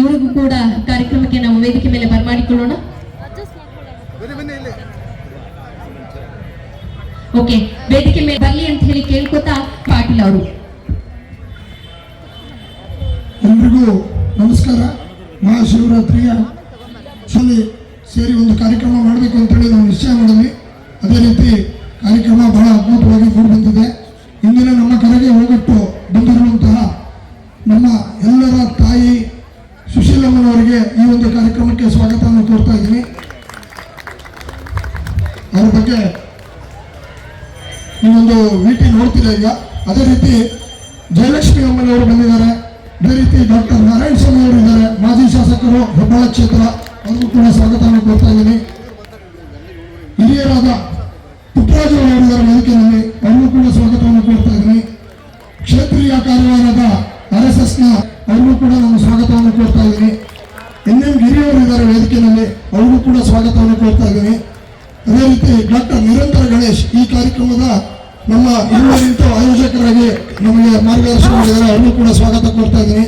ಇವರಿಗೂ ಕೂಡ ಕಾರ್ಯಕ್ರಮಕ್ಕೆ ನಾವು ವೇದಿಕೆ ಮೇಲೆ ಬರಮಾಡಿಕೊಳ್ಳೋಣ. ಓಕೆ, ವೇದಿಕೆ ಮೇಲೆ ಬರಲಿ ಅಂತ ಹೇಳಿ ಕೇಳ್ಕೊತಾ ಪಾಟೀಲ್ ಅವರು. ಎಲ್ರಿಗೂ ನಮಸ್ಕಾರ. ಮಹಾಶಿವರಾತ್ರಿಯ ಸೇರಿ ಒಂದು ಕಾರ್ಯಕ್ರಮ ಮಾಡಬೇಕು ಅಂತೇಳಿ ನಾವು ನಿಶ್ಚಯ ಮಾಡಿದ್ವಿ. ಅದೇ ರೀತಿ ಕಾರ್ಯಕ್ರಮ ಬಹಳ ಅದ್ಭುತವಾಗಿ ಮೂಡಿ ಬಂದಿದೆ ಇಂದಿನ ನಮ್ಮ ಕರೆಗೆ ಹೋಗಟ್ಟು ಬಂದಿರುವಂತಹ ನಮ್ಮ ಎಲ್ಲರ ತಾಯಿ ಸುಶೀಲಮ್ಮನವರಿಗೆ ಈ ಒಂದು ಕಾರ್ಯಕ್ರಮಕ್ಕೆ ಸ್ವಾಗತವನ್ನು ಕೋರ್ತಾ ಇದ್ದೀನಿ. ಅವ್ರ ಬಗ್ಗೆ ಈ ಒಂದು ವಿಟಿ ನೋಡ್ತೀರಾ ಈಗ? ಅದೇ ರೀತಿ ಜಯಲಕ್ಷ್ಮಿ ಅಮ್ಮನವರು ಬಂದಿದ್ದಾರೆ. ಅದೇ ರೀತಿ ಡಾಕ್ಟರ್ ನಾರಾಯಣ ಸ್ವಾಮಿ ಅವರು ಇದ್ದಾರೆ. ಮಾಜಿ ಶಾಸಕರು ಹೆಬ್ಬಾಳ ಕ್ಷೇತ್ರ. ಅವ್ರಿಗೂ ಕೂಡ ಸ್ವಾಗತವನ್ನು ಕೋರ್ತಾ ಇದ್ದೀನಿ. ಹಿರಿಯರಾದ ಕೂಡ ಸ್ವಾಗತವನ್ನು ಕೊಡ್ತಾ ಇದ್ದೇನೆ. ಅದೇ ರೀತಿ ಡಾಕ್ಟರ್ ನಿರಂತರ ಗಣೇಶ್ ಈ ಕಾರ್ಯಕ್ರಮದ ನಮ್ಮ ಇರುವರಿಂತ ಆಯೋಜಕರಾಗಿ ನಮಗೆ ಮಾರ್ಗದರ್ಶನ ಮಾಡಿದ್ದಾರೆ. ಅವರು ಕೂಡ ಸ್ವಾಗತ ಕೊಡ್ತಾ ಇದ್ದೀನಿ.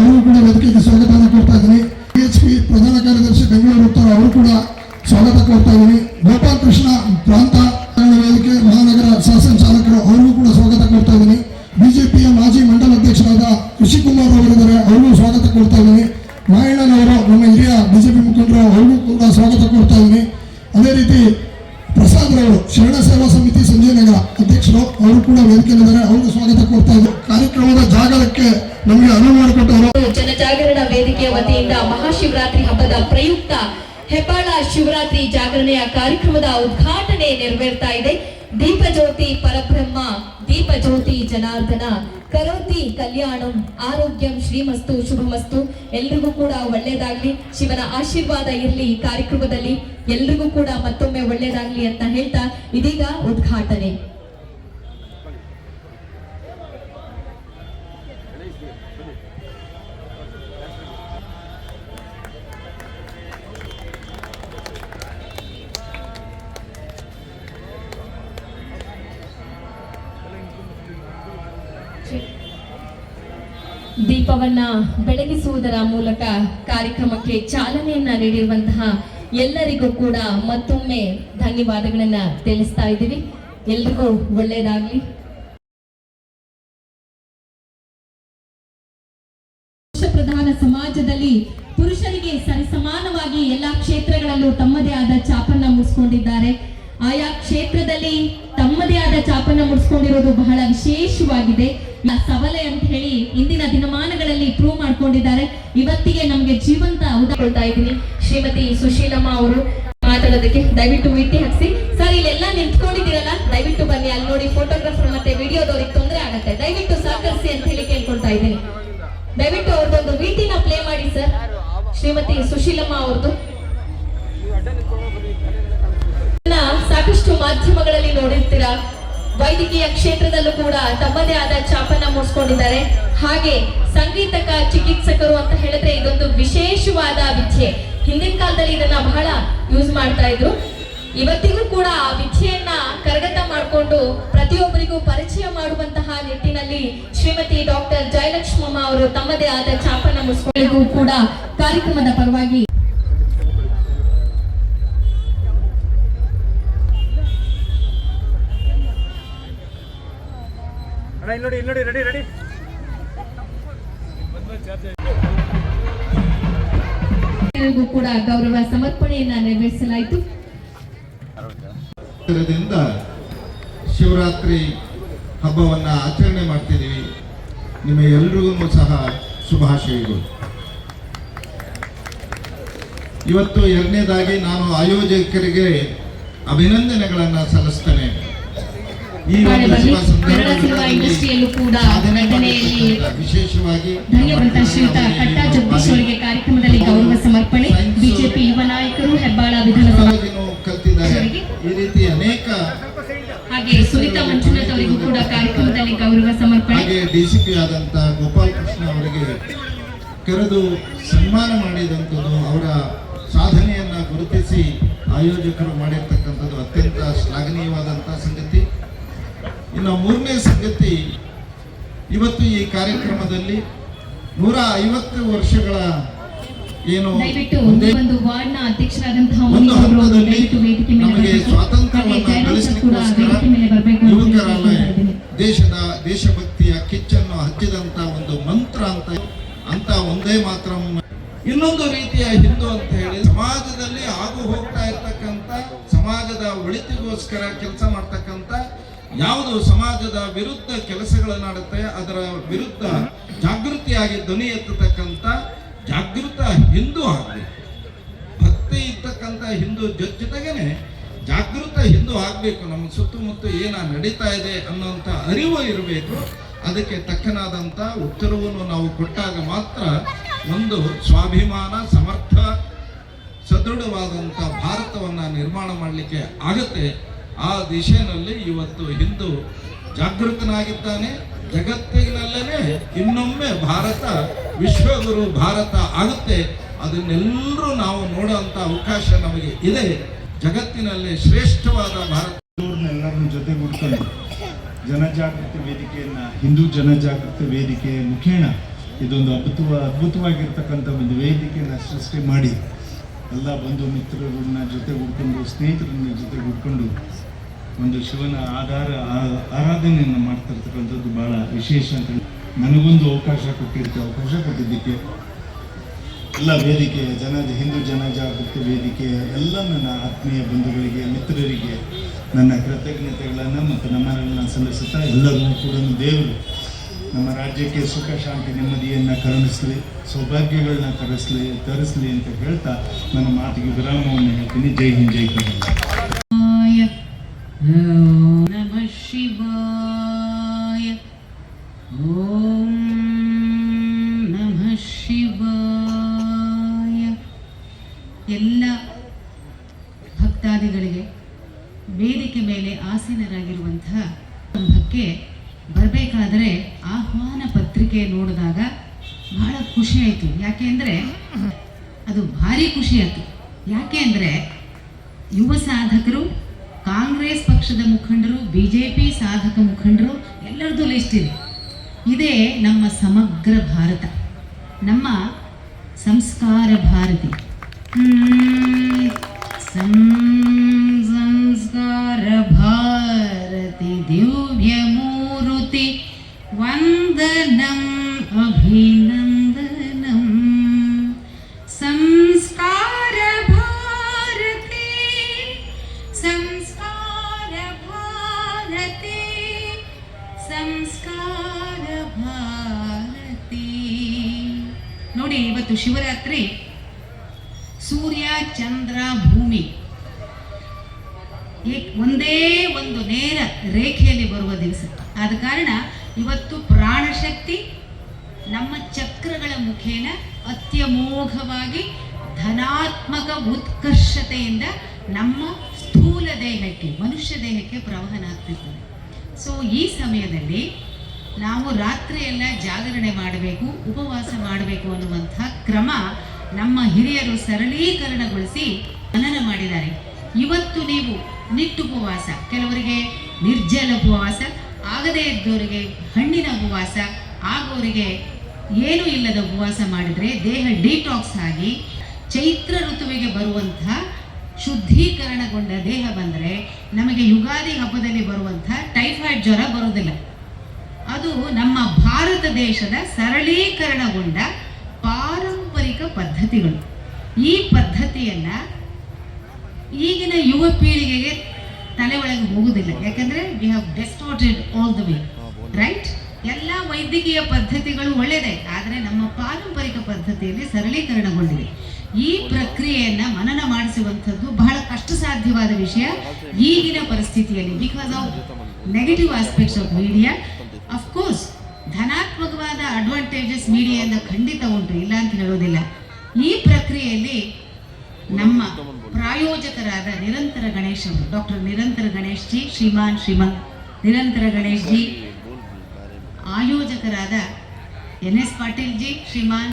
ಅವರು ಕೂಡ ವೇದಿಕೆಗೆ ಸ್ವಾಗತವನ್ನು ಕೊಡ್ತಾ ಇದ್ದೀನಿ. ಪಿ ಎಚ್ ಪಿ ಪ್ರಧಾನ ಕಾರ್ಯದರ್ಶಿ ಬೆಂಗಳೂರು ಉತ್ತರ ಅವರು ಕೂಡ ಸ್ವಾಗತ ಕೊಡ್ತಾ ಇದ್ದೀನಿ. ಗೋಪಾಲ್ ಕೃಷ್ಣ ಪ್ರಾಂತ ವೇದಿಕೆ, ಮಹಾನಗರ ಶಾಸನ ಚಾಲಕರು ಅವ್ರಿಗೂ ಕೂಡ ಸ್ವಾಗತ ಕೊಡ್ತಾ ಇದ್ದೀನಿ. ಬಿಜೆಪಿಯ ಮಾಜಿ ಮಂಡಲ ಅಧ್ಯಕ್ಷರಾದ ಋಷಿಕುಮಾರ್ ಅವರಿದ್ದಾರೆ. ಅವ್ರಿಗೂ ಸ್ವಾಗತ ಕೊಡ್ತಾ ಇದ್ದೀನಿ. ಮಾಯಣ್ಣನವರು ನಮ್ಮ ಹಿರಿಯ ಬಿಜೆಪಿ ಮುಖಂಡರು ಅವ್ರಿಗೂ ಕೂಡ ಸ್ವಾಗತ ಕೊಡ್ತಾ ಇದ್ದೀನಿ. ಅದೇ ರೀತಿ ಪ್ರಸಾದ್ ರವರು, ಶರಣ ಸೇವಾ ಸಮಿತಿ ಸಂಜಯ್ ನಗರ ಅಧ್ಯಕ್ಷರು, ಅವರು ಕೂಡ ವೇದಿಕೆಯಲ್ಲಿದ್ದಾರೆ. ಅವ್ರಿಗೂ ಸ್ವಾಗತ ಕೊಡ್ತಾ ಇದ್ದಾರೆ ಕಾರ್ಯಕ್ರಮದ ಜಾಗಕ್ಕೆ ನಮಗೆ ಅನುವು ಮಾಡಿಕೊಟ್ಟವರು. ಜನಜಾಗರಣ ವೇದಿಕೆಯ ವತಿಯಿಂದ ಮಹಾಶಿವರಾತ್ರಿ ಹಬ್ಬದ ಪ್ರಯುಕ್ತ ಹೆಬ್ಬಾಳ ಶಿವರಾತ್ರಿ ಜಾಗರಣೆಯ ಕಾರ್ಯಕ್ರಮದ ಉದ್ಘಾಟನೆ ನೆರವೇರ್ತಾ ಇದೆ. ದೀಪ ಜ್ಯೋತಿ ಪರಬ್ರಹ್ಮ, ದೀಪಜ್ಯೋತಿ ಜನಾರ್ದನ, ಕರೋತಿ ಕಲ್ಯಾಣಂ, ಆರೋಗ್ಯಂ ಶ್ರೀಮಸ್ತು, ಶುಭಮಸ್ತು. ಎಲ್ರಿಗೂ ಕೂಡ ಒಳ್ಳೇದಾಗ್ಲಿ. ಶಿವನ ಆಶೀರ್ವಾದ ಇರ್ಲಿ ಈ ಕಾರ್ಯಕ್ರಮದಲ್ಲಿ. ಎಲ್ರಿಗೂ ಕೂಡ ಮತ್ತೊಮ್ಮೆ ಒಳ್ಳೇದಾಗ್ಲಿ ಅಂತ ಹೇಳ್ತಾ ಇದೀಗ ಉದ್ಘಾಟನೆ. ದೀಪವನ್ನ ಬೆಳಗಿಸುವುದರ ಮೂಲಕ ಕಾರ್ಯಕ್ರಮಕ್ಕೆ ಚಾಲನೆಯನ್ನ ನೀಡಿರುವಂತಹ ಎಲ್ಲರಿಗೂ ಕೂಡ ಮತ್ತೊಮ್ಮೆ ಧನ್ಯವಾದಗಳನ್ನ ತಿಳಿಸ್ತಾ ಇದ್ದೀವಿ. ಎಲ್ರಿಗೂ ಒಳ್ಳೇದಾಗ್ಲಿ ಪುರುಷ ಪ್ರಧಾನ ಸಮಾಜದಲ್ಲಿ ಪುರುಷರಿಗೆ ಸರಿಸಮಾನವಾಗಿ ಎಲ್ಲಾ ಕ್ಷೇತ್ರಗಳಲ್ಲೂ ತಮ್ಮದೇ ಆದ ಚಾಪನ್ನ ಮುಡಿಸ್ಕೊಂಡಿದ್ದಾರೆ ಆಯಾ ಕ್ಷೇತ್ರದಲ್ಲಿ ತಮ್ಮದೇ ಆದ ಚಾಪನ್ನ ಮುಡಿಸ್ಕೊಂಡಿರೋದು ಬಹಳ ವಿಶೇಷವಾಗಿದೆ. ಸವಲೆ ಅಂತ ಹೇಳಿ ಇಂದಿನ ದಿನಮಾನಗಳಲ್ಲಿ ಪ್ರೂವ್ ಮಾಡ್ಕೊಂಡಿದ್ದಾರೆ. ಇವತ್ತಿಗೆ ನಮ್ಗೆ ಜೀವಂತ ಉದಾಹರಣೆ ಇದ್ದೀನಿ. ಶ್ರೀಮತಿ ಸುಶೀಲಮ್ಮ ಅವರು ಮಾತಾಡೋದಕ್ಕೆ ದಯವಿಟ್ಟು ವಿಟಿ ಹಾಕ್ಸಿ. ಸರ್, ಇಲ್ಲೆಲ್ಲ ನಿಂತ್ಕೊಂಡಿದ್ದೀರಲ್ಲ? ದಯವಿಟ್ಟು ಬನ್ನಿ. ಅಲ್ಲಿ ನೋಡಿ ಫೋಟೋಗ್ರಾಫರ್ ಮತ್ತೆ ವಿಡಿಯೋದವ್ರಿಗೆ ತೊಂದರೆ ಆಗತ್ತೆ. ದಯವಿಟ್ಟು ಸಹಕರಿಸಿ ಅಂತ ಹೇಳಿ ಕೇಳ್ಕೊಳ್ತಾ ಇದ್ದೀನಿ. ದಯವಿಟ್ಟು ಅವ್ರದ್ದೊಂದು ವಿಟಿನ ಪ್ಲೇ ಮಾಡಿ, ಸರ್. ಶ್ರೀಮತಿ ಸುಶೀಲಮ್ಮ ಅವ್ರದ್ದು. ಸಾಕಷ್ಟು ಮಾಧ್ಯಮಗಳಲ್ಲಿ ನೋಡಿರ್ತೀರಾ? ವೈದ್ಯಕೀಯ ಕ್ಷೇತ್ರದಲ್ಲೂ ಕೂಡ ತಮ್ಮದೇ ಆದ ಚಾಪನ ಮೂಡಿಸ್ಕೊಂಡಿದ್ದಾರೆ. ಹಾಗೆ ಸಂಗೀತಕ, ಚಿಕಿತ್ಸಕರು ಅಂತ ಹೇಳಿದ್ರೆ ಇದೊಂದು ವಿಶೇಷವಾದ ವಿದ್ಯೆ. ಹಿಂದಿನ ಕಾಲದಲ್ಲಿ ಇದನ್ನ ಬಹಳ ಯೂಸ್ ಮಾಡ್ತಾ ಇದ್ರು. ಇವತ್ತಿಗೂ ಕೂಡ ಆ ವಿದ್ಯೆಯನ್ನ ಕರಗತ ಮಾಡಿಕೊಂಡು ಪ್ರತಿಯೊಬ್ಬರಿಗೂ ಪರಿಚಯ ಮಾಡುವಂತಹ ನಿಟ್ಟಿನಲ್ಲಿ ಶ್ರೀಮತಿ ಡಾಕ್ಟರ್ ಜಯಲಕ್ಷ್ಮಮ್ಮ ಅವರು ತಮ್ಮದೇ ಆದ ಚಾಪನ ಮುಸ್ಕೊಳ್ಳಿಗೂ ಕೂಡ ಕಾರ್ಯಕ್ರಮದ ಪರವಾಗಿ ಅಣ್ಣ ಇಲ್ಲಿ ನೋಡಿ ಇಲ್ಲಿ ನೋಡಿ ರೆಡಿ ರೆಡಿ ಕೂಡ ಗೌರವ ಸಮರ್ಪಣೆಯನ್ನ ನೆರವೇರಿಸಲಾಯಿತು. ಶಿವರಾತ್ರಿ ಹಬ್ಬವನ್ನ ಆಚರಣೆ ಮಾಡ್ತಿದ್ದೀವಿ. ನಿಮ್ಮ ಎಲ್ರಿಗೂ ಸಹ ಶುಭಾಶಯಗಳು. ಇವತ್ತು ಎರಡನೇದಾಗಿ ನಾನು ಆಯೋಜಕರಿಗೆ ಅಭಿನಂದನೆಗಳನ್ನು ಸಲ್ಲಿಸ್ತೇನೆ. ಇಂಡಸ್ಟ್ರಿಯಲ್ಲೂ ಕೂಡ ವಿಶೇಷವಾಗಿ ಧನ್ಯವಾದ ಶ್ರೀಯುತ ಕಟ್ಟಾ ಜಗದೀಶ್ ಅವರಿಗೆ ಕಾರ್ಯಕ್ರಮದಲ್ಲಿ ಗೌರವ ಸಮರ್ಪಣೆ. ಬಿಜೆಪಿ ಯುವ ನಾಯಕರು ಹೆಬ್ಬಾಳ ವಿಧಾನಸಭಾ ಕಲ್ತಿದ್ದಾರೆ. ಈ ರೀತಿ ಅನೇಕ ಹಾಗೆ ಸುನೀತಾ ಮಂಜುನಾಥ್ ಅವರಿಗೂ ಕೂಡ ಕಾರ್ಯಕ್ರಮದಲ್ಲಿ ಗೌರವ ಸಮರ್ಪಣೆ. ಹಾಗೆ ಡಿ ಆದಂತ ಪಿ ಆದಂಥ ಗೋಪಾಲ್ ಕೃಷ್ಣ ಅವರಿಗೆ ಕರೆದು ಸನ್ಮಾನ ಮಾಡಿದಂಥದ್ದು ಅವರ ಸಾಧನೆಯನ್ನ ಗುರುತಿಸಿ ಆಯೋಜಕರು ಇನ್ನು ಮೂರನೇ ಸಂಗತಿ ಇವತ್ತು ಈ ಕಾರ್ಯಕ್ರಮದಲ್ಲಿ ನೂರ ಐವತ್ತು ವರ್ಷಗಳ ಏನು ಒಂದು ವಾರ್ಡ್ನ ಅಧ್ಯಕ್ಷರಾದಂತಹ ಒಂದು ಮುನೀರ್ ಹಂತದಲ್ಲಿ ನಮಗೆ ಸ್ವಾತಂತ್ರ್ಯವನ್ನು ಗಳಿಸಲಿಕ್ಕೋಸ್ಕರ ಯುವಕರಲ್ಲ ದೇಶದ ದೇಶಭಕ್ತಿಯ ಕಿಚ್ಚನ್ನು ಹಚ್ಚಿದಂತ ಒಂದು ಮಂತ್ರ ಅಂತ ಅಂತ ಒಂದೇ ಮಾತ್ರ ಇನ್ನೊಂದು ರೀತಿಯ ಹಿಂದೂ ಅಂತ ಹೇಳಿ ಸಮಾಜದಲ್ಲಿ ಆಗು ಹೋಗ್ತಾ ಇರ್ತಕ್ಕಂಥ ಸಮಾಜದ ಒಳಿತಿಗೋಸ್ಕರ ಕೆಲಸ ಮಾಡ್ತಕ್ಕಂಥ ಯಾವುದು ಸಮಾಜದ ವಿರುದ್ಧ ಕೆಲಸಗಳನ್ನು ಮಾಡುತ್ತೆ ಅದರ ವಿರುದ್ಧ ಜಾಗೃತಿಯಾಗಿ ಧ್ವನಿ ಎತ್ತತಕ್ಕಂಥ ಜಾಗೃತ ಹಿಂದೂ ಆಗಬೇಕು. ಭಕ್ತಿ ಇರ್ತಕ್ಕಂಥ ಹಿಂದೂ ಜೊತೆಗೇನೆ ಜಾಗೃತ ಹಿಂದೂ ಆಗಬೇಕು. ನಮ್ಮ ಸುತ್ತಮುತ್ತ ಏನ ನಡೀತಾ ಇದೆ ಅನ್ನೋಂಥ ಅರಿವು ಇರಬೇಕು. ಅದಕ್ಕೆ ತಕ್ಕನಾದಂಥ ಉತ್ತರವನ್ನು ನಾವು ಕೊಟ್ಟಾಗ ಮಾತ್ರ ಒಂದು ಸ್ವಾಭಿಮಾನ, ಸಮರ್ಥ, ಸದೃಢವಾದಂಥ ಭಾರತವನ್ನು ನಿರ್ಮಾಣ ಮಾಡಲಿಕ್ಕೆ ಆಗುತ್ತೆ. ಆ ದಿಶೆಯಲ್ಲಿ ಇವತ್ತು ಹಿಂದೂ ಜಾಗೃತನಾಗಿದ್ದಾನೆ. ಜಗತ್ತಿನಲ್ಲೇ ಇನ್ನೊಮ್ಮೆ ಭಾರತ, ವಿಶ್ವಗುರು ಭಾರತ ಆಗುತ್ತೆ. ಅದನ್ನೆಲ್ಲರೂ ನಾವು ನೋಡುವಂತ ಅವಕಾಶ ನಮಗೆ ಇದೆ. ಜಗತ್ತಿನಲ್ಲಿ ಶ್ರೇಷ್ಠವಾದ ಭಾರತ. ಎಲ್ಲರನ್ನ ಜೊತೆಗೂಡ್ಕೊಂಡು ಜನಜಾಗೃತಿ ವೇದಿಕೆಯನ್ನ, ಹಿಂದೂ ಜನಜಾಗೃತಿ ವೇದಿಕೆಯ ಮುಖೇಣ ಇದೊಂದು ಅದ್ಭುತವ, ಅದ್ಭುತವಾಗಿರ್ತಕ್ಕಂಥ ಒಂದು ವೇದಿಕೆಯನ್ನು ಸೃಷ್ಟಿ ಮಾಡಿ. ಎಲ್ಲ ಬಂಧು ಮಿತ್ರರನ್ನ ಜೊತೆಗೂಡ್ಕೊಂಡು ಸ್ನೇಹಿತರನ್ನ ಜೊತೆಗೂಡ್ಕೊಂಡು ಒಂದು ಶಿವನ ಆಧಾರ ಆರಾಧನೆಯನ್ನು ಮಾಡ್ತಿರ್ತಕ್ಕಂಥದ್ದು ಬಹಳ ವಿಶೇಷ ಅಂತ ನನಗೊಂದು ಅವಕಾಶ ಕೊಟ್ಟಿದ್ದಕ್ಕೆ ಅವಕಾಶ ಕೊಟ್ಟಿದ್ದಕ್ಕೆ, ಎಲ್ಲ ವೇದಿಕೆ, ಜನ, ಹಿಂದೂ ಜನಜಾಗೃತಿ ವೇದಿಕೆ, ಎಲ್ಲ ನನ್ನ ಆತ್ಮೀಯ ಬಂಧುಗಳಿಗೆ, ಮಿತ್ರರಿಗೆ ನನ್ನ ಕೃತಜ್ಞತೆಗಳನ್ನು ಮತ್ತು ನಮನಗಳನ್ನು ಸಲ್ಲಿಸುತ್ತಾ ಎಲ್ಲರಿಗೂ ಕೂಡ ದೇವರು ನಮ್ಮ ರಾಜ್ಯಕ್ಕೆ ಸುಖ, ಶಾಂತಿ, ನೆಮ್ಮದಿಯನ್ನು ಕರುಣಿಸಲಿ, ಸೌಭಾಗ್ಯಗಳನ್ನ ತರಿಸಲಿ ತರಿಸಲಿ ಅಂತ ಹೇಳ್ತಾ ನನ್ನ ಮಾತಿಗೆ ವಿರಾಮವನ್ನು ಹೇಳ್ತೀನಿ. ಜೈ ಹಿಂದ್, ಜೈ ಕರ್ನಾಟಕ. नमः शिवाय ॐ नमः ಶಿವಾಯ ಎಲ್ಲ ಭಕ್ತಾದಿಗಳಿಗೆ ವೇದಿಕೆ ಮೇಲೆ ಆಸೀನರಾಗಿರುವಂತಹ ಸಂಭಕ್ಕೆ ಬರಬೇಕಾದರೆ ಆಹ್ವಾನ ಪತ್ರಿಕೆ ನೋಡಿದಾಗ ಬಹಳ ಖುಷಿ ಆಯಿತು ಯಾಕೆ ಅಂದರೆ ಅದು ಭಾರಿ ಖುಷಿ ಆಯಿತು ಯಾಕೆ ಅಂದರೆ ಯುವ ಸಾಧಕರು ಕಾಂಗ್ರೆಸ್ ಪಕ್ಷದ ಮುಖಂಡರು ಬಿ ಜೆ ಪಿ ಸಾಧಕ ಮುಖಂಡರು ಎಲ್ಲರದ್ದು ಲಿಸ್ಟ್ ಇದೆ. ಇದೇ ನಮ್ಮ ಸಮಗ್ರ ಭಾರತ. ನಮ್ಮ ಸಂಸ್ಕಾರ ಭಾರತಿ. ಸಂ- ನೋಡಿ, ಇವತ್ತು ಶಿವರಾತ್ರಿ. ಸೂರ್ಯ, ಚಂದ್ರ, ಭೂಮಿ. ಒಂದೇ ಒಂದು ನೇರ ರೇಖೆಯಲ್ಲಿ ಬರುವ ದಿವಸ. ಆದ ಕಾರಣ ಇವತ್ತು ಪ್ರಾಣಶಕ್ತಿ ನಮ್ಮ ಚಕ್ರಗಳ ಮುಖೇನ ಅತ್ಯಮೋಘವಾಗಿ ಧನಾತ್ಮಕ ಉತ್ಕರ್ಷತೆಯಿಂದ ನಮ್ಮ ಸ್ಥೂಲ ದೇಹಕ್ಕೆ, ಮನುಷ್ಯ ದೇಹಕ್ಕೆ ಪ್ರವಹನ ಆಗ್ತಿರ್ತದೆ ಸೊ ಈ ಸಮಯದಲ್ಲಿ ನಾವು ರಾತ್ರಿಯೆಲ್ಲ ಜಾಗರಣೆ ಮಾಡಬೇಕು, ಉಪವಾಸ ಮಾಡಬೇಕು ಅನ್ನುವಂಥ ಕ್ರಮ ನಮ್ಮ ಹಿರಿಯರು ಸರಳೀಕರಣಗೊಳಿಸಿ ಮನನ ಮಾಡಿದ್ದಾರೆ. ಇವತ್ತು ನೀವು ನಿಟ್ಟು ಉಪವಾಸ ಕೆಲವರಿಗೆ ನಿರ್ಜಲ ಉಪವಾಸ, ಆಗದೇ ಇದ್ದವರಿಗೆ ಹಣ್ಣಿನ ಉಪವಾಸ, ಆಗೋರಿಗೆ ಏನೂ ಇಲ್ಲದ ಉಪವಾಸ ಮಾಡಿದರೆ ದೇಹ ಡಿಟಾಕ್ಸ್ ಆಗಿ ಚೈತ್ರ ಋತುವಿಗೆ ಬರುವಂಥ ಶುದ್ಧೀಕರಣಗೊಂಡ ದೇಹ ಬಂದರೆ ನಮಗೆ ಯುಗಾದಿ ಹಬ್ಬದಲ್ಲಿ ಬರುವಂಥ ಟೈಫಾಯ್ಡ್ ಜ್ವರ ಬರುವುದಿಲ್ಲ. ಅದು ನಮ್ಮ ಭಾರತ ದೇಶದ ಸರಳೀಕರಣಗೊಂಡ ಪಾರಂಪರಿಕ ಪದ್ಧತಿಗಳು. ಈ ಪದ್ಧತಿಯನ್ನ ಈಗಿನ ಯುವ ಪೀಳಿಗೆಗೆ ತಲೆ ಒಳಗೆ ಹೋಗುವುದಿಲ್ಲ ಯಾಕಂದ್ರೆ we have distorted all the way right ಎಲ್ಲ ವೈದ್ಯಕೀಯ ಪದ್ಧತಿಗಳು ಒಳ್ಳೆಯದೇ ಆದರೆ ನಮ್ಮ ಪಾರಂಪರಿಕ ಪದ್ಧತಿಯಲ್ಲಿ ಸರಳೀಕರಣಗೊಂಡಿದೆ. ಈ ಪ್ರಕ್ರಿಯೆಯನ್ನು ಮನನ ಮಾಡಿಸುವಂಥದ್ದು ಬಹಳ ಕಷ್ಟ ಸಾಧ್ಯವಾದ ವಿಷಯ ಈಗಿನ ಪರಿಸ್ಥಿತಿಯಲ್ಲಿ. Because of negative aspects of media of course ಧನಾತ್ಮಕವಾದ advantages ಮೀಡಿಯಾದ ಖಂಡಿತ ಉಂಟು, ಇಲ್ಲ ಅಂತ ಹೇಳೋದಿಲ್ಲ ಈ ಪ್ರಕ್ರಿಯೆಯಲ್ಲಿ ನಮ್ಮ ಪ್ರಾಯೋಜಕರಾದ ನಿರಂತರ ಗಣೇಶ್ ಅವರು ಡಾಕ್ಟರ್ ನಿರಂತರ ಗಣೇಶ್ ಜಿ, ಶ್ರೀಮಾನ್ ಶ್ರೀಮಂತ್ ನಿರಂತರ ಗಣೇಶ್ ಜಿ, ಆಯೋಜಕರಾದ ಎನ್ ಎಸ್ ಪಾಟೀಲ್ ಜಿ, ಶ್ರೀಮಾನ್,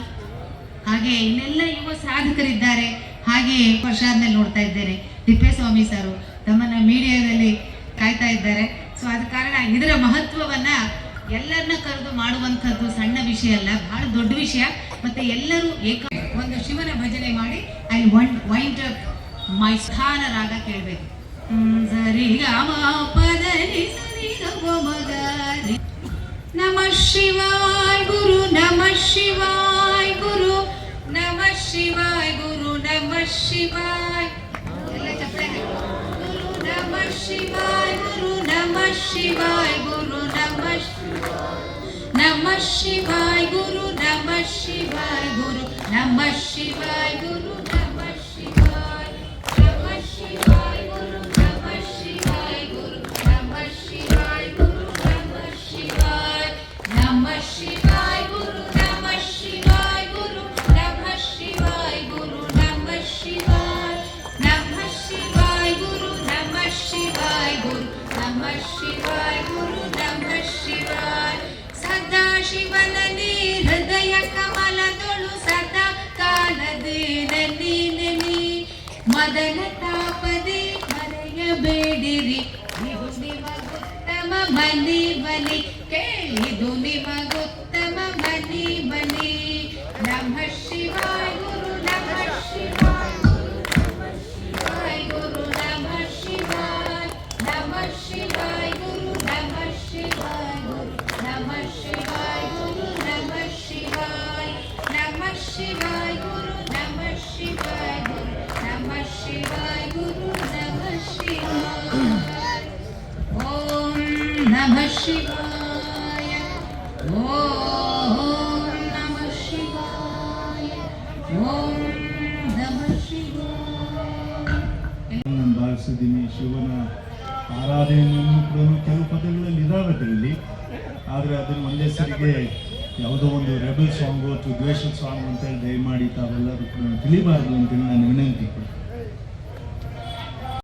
ಹಾಗೆ ಇನ್ನೆಲ್ಲ ಯುವ ಸಾಧಕರಿದ್ದಾರೆ. ಹಾಗೆ ಪ್ರಸಾದ್ನಲ್ಲಿ ನೋಡ್ತಾ ಇದ್ದೇನೆ, ತಿಪ್ಪೇಸ್ವಾಮಿ ಸಾರು, ತಮ್ಮನ್ನ ಮೀಡಿಯಾದಲ್ಲಿ ಕಾಯ್ತಾ ಇದ್ದಾರೆ. ಸೊ ಆದ ಕಾರಣ ಇದರ ಮಹತ್ವವನ್ನ ಎಲ್ಲರನ್ನ ಕರೆದು ಮಾಡುವಂಥದ್ದು ಸಣ್ಣ ವಿಷಯ ಅಲ್ಲ ಬಹಳ ದೊಡ್ಡ ವಿಷಯ ಮತ್ತೆ ಎಲ್ಲರೂ ಏಕ ಒಂದು ಶಿವನ ಭಜನೆ ಮಾಡಿ I want wind up my ಸ್ಥಾನ ರಾಗ ಕೇಳಬೇಕು ಸರಿ ಗ ಮ ಪದ ಸರಿ. ನಮಃ ಶಿವಾಯ ಗುರು, ನಮಃ ಶಿವಾಯ ಗುರು, ನಮಃ ಶಿವಾಯ ಗುರು, ನಮಃ ಶಿವಾಯ ಎಲ್ಲ. ಗುರು, ನಮಃ ಶಿವಾಯ ಗುರು, ನಮಃ ಶಿವಾಯ नमः शिवाय गुरु नमः शिवाय गुरु नमः शिवाय गुरु। மணிவனை கேள்வி ರೆಬಲ್ ಸಾಂಗು ಅಥವಾ ದ್ವೇಷದ ಅಂತ ಹೇಳಿ ದಯಮಾಡಿ ತಾವೆಲ್ಲರೂ ತಿಳಿಬಾರ್ದು ಅಂತೇಳಿ ನಾನು ವಿನಂತಿ.